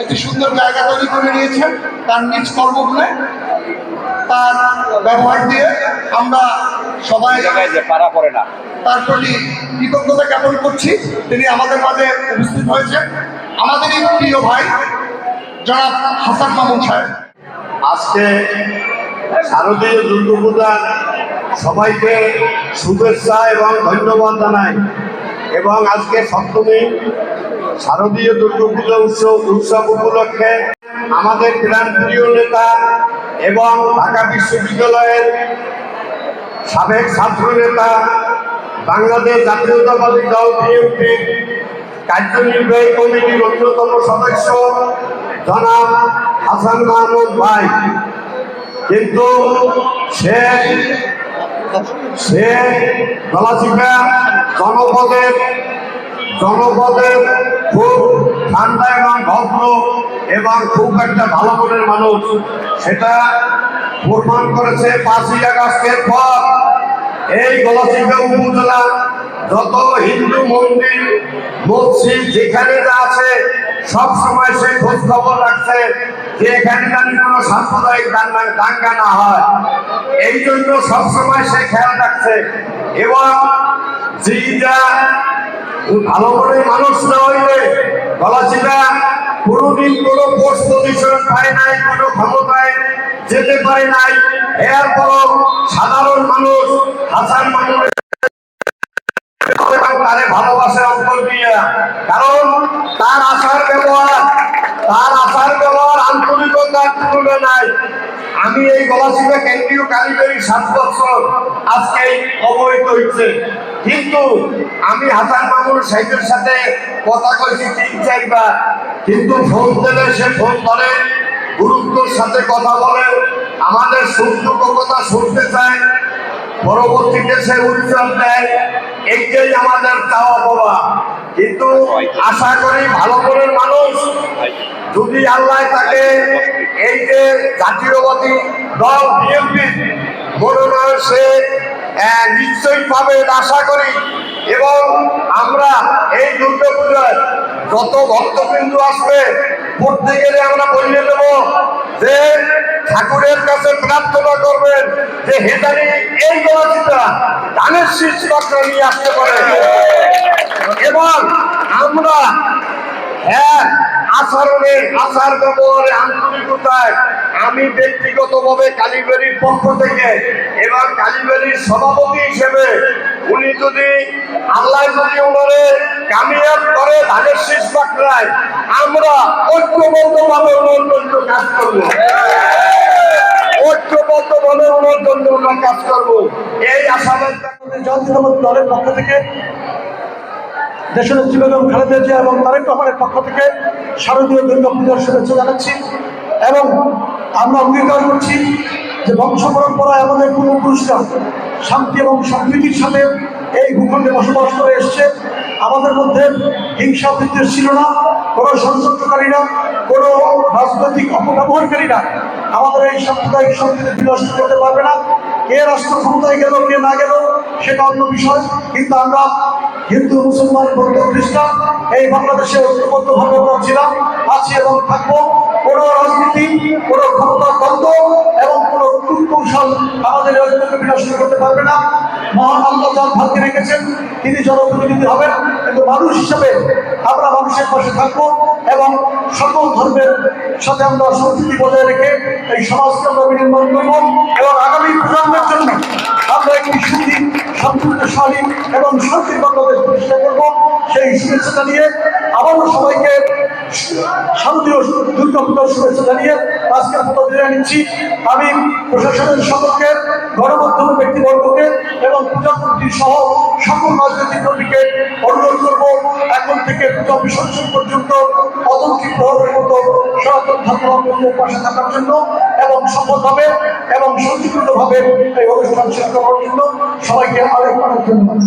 একটি সুন্দর জায়গা তৈরি করে নিয়েছেন। তার নিজ কর্মগুণে, তার ব্যবহার দিয়ে আমরা সবাই যে পারা পড়ে না তার প্রতি কৃতজ্ঞতা জ্ঞাপন করছি। তিনি আমাদের মাঝে উপস্থিত হয়েছেন। আমাদেরই প্রিয় ভাই, জনাব হাসান মামুন সাহেব। আজকে শারদীয় দুর্গাপূজার সবাইকে শুভেচ্ছা এবং ধন্যবাদ জানাই। এবং আজকে সপ্তমী শারদীয় দুর্গাপূজা উৎসব উৎসব উপলক্ষে আমাদের প্রিয় নেতা এবং ঢাকা বিশ্ববিদ্যালয়ের সাবেক ছাত্র নেতা বাংলাদেশ জাতীয়তাবাদী দল বিএনপির কার্যনির্বাহী কমিটির অন্যতম সদস্য জনাব হাসান মাহমুদ ভাই। কিন্তু সে সে গলাচিপা জনপদের জনপদের খুব ঠান্ডা এবং ভদ্র এবং খুব একটা ভালো মনের মানুষ, সেটা প্রমাণ করেছে পাঁচই আগস্টের পর। এই গলাচিপা উপজেলা যত হিন্দু মন্দির, মসজিদ যেখানে যা আছে, সব সময় সে খোঁজ খবর রাখছে যে এখানে জানি কোনো সাম্প্রদায়িক দাঙ্গা দাঙ্গা না হয়। এই জন্য সবসময় সে খেয়াল রাখছে। এবং যেটা ভালো করে মানুষ না হইলে গলাচিপা কোনোদিন কোনো পোস্ট পজিশন পায় নাই, কোনো ক্ষমতায় যেতে পারে নাই। এরপরও সাধারণ মানুষ, হাসান মানুষ দিয়ে। কারণ তার ব্যবহার, তার তুলনা নাই। আমি এই গলাচিপা কেন্দ্রীয় কারিগরি সাত বছর আজকে অবহিত হয়েছে কিন্তু আমি হাসান মামুন সাহেবের সাথে কথা কইছি তিন, চারবার। কিন্তু ফোন দিলে সে ফোন করে গুরুত্বর সাথে কথা বলে। আমাদের সুখ কথা শুনতে চায়। পরবর্তীতে সে উৎসব দেয় এইটাই আমাদের চাওয়া পাওয়া। কিন্তু আশা করি ভালো করে মানুষ, যদি আল্লাহ তাকে এই যে জাতীয়বাদী দল, বিএনপি, মনোনয়ন সে নিশ্চয়ই পাবে আশা করি। এবং আমরা এই দুর্গা পূজায় যত ভক্তবৃন্দ আসবে প্রত্যেকের আমরা বলিয়ে দেব যে ঠাকুরের কাছে প্রার্থনা করবেন যে হেদানি এই গলাচিটা ধানের শীষ পাত্র নিয়ে আসতে পারে। এবং আমরা হ্যাঁ আচরণে আচার ব্যবহারে আন্তরিকতায় আমি ব্যক্তিগতভাবে কালীবাড়ির পক্ষ থেকে এবং কালীবাড়ির সভাপতি হিসেবে উনি যদি আল্লাহ যদি ওনারে কামিয়াব করে ধানের শীষ পাকড়ায়, আমরা ঐক্যবদ্ধভাবে ওনার জন্য কাজ করব। ঐক্যবদ্ধভাবে ওনার জন্য আমরা কাজ করব। এই আশাবাদ জাতীয়তাবাদী দলের পক্ষ থেকে। দেশনেত্রী বেগম খালেদা জিয়া এবং তারেক রহমানের পক্ষ থেকে শারদীয় দুর্গা পূজার শুভেচ্ছা জানাচ্ছি। এবং আমরা অঙ্গীকার করছি যে বংশ পরম্পরায় আমাদের পূর্বপুরুষরা শান্তি এবং সম্প্রীতির সাথে এই ভূখণ্ডে বসবাস করে এসছে। আমাদের মধ্যে হিংসা বিদ্বেষ ছিল না, কোনো ষড়যন্ত্রকারীরা কোনো রাজনৈতিক অপব্যবহারকারীরা আমাদের এই সাম্প্রদায়িক সম্প্রীতি বিনষ্ট করতে পারবে না। কে রাষ্ট্র ক্ষমতায় গেল, কে না গেল, সেটা অন্য বিষয়। কিন্তু আমরা হিন্দু, মুসলমান, বৌদ্ধ, খ্রিস্টান এই বাংলাদেশে ঐক্যবদ্ধভাবে আমরা ছিলাম, আছি এবং থাকব। কোনো রাজনীতি, কোনো ক্ষমতা দ্বন্দ্ব এবং কোনো কৌশল আমাদের ঐক্যকে বিনষ্ট করতে পারবে না। মহান আল্লাহ যার ভাগ্যে রেখেছেন, তিনি জনপ্রতিনিধি হবেন। কিন্তু মানুষ হিসেবে আমরা মানুষের পাশে থাকব এবং সকল ধর্মের সাথে আমরা সম্প্রীতি বজায় রেখে এই সমাজকে আমরা বিনির্মাণ করব। এবং আগামী প্রজন্মের সেই শুভেচ্ছা জানিয়ে আবারও সবাইকে শান্তি ও দুর্গা পূজার শুভেচ্ছা জানিয়ে আজকের মতো বিদায় নিচ্ছি। আমি প্রশাসনের সকলকে গণমাধ্যমের ব্যক্তিবর্গকে এবং পূজা সহ সকল রাজনৈতিক কর্মীকে অনুরোধ করব, এখন থেকে পূজা বিসর্জন পর্যন্ত অতন্ত্রী প্রহরের মতো সনাতন ধর্মের পাশে থাকার জন্য এবং সফলভাবে এবং শান্তিপূর্ণভাবে এই অনুষ্ঠান শেষ করার জন্য সবাইকে আরেকবার ধন্যবাদ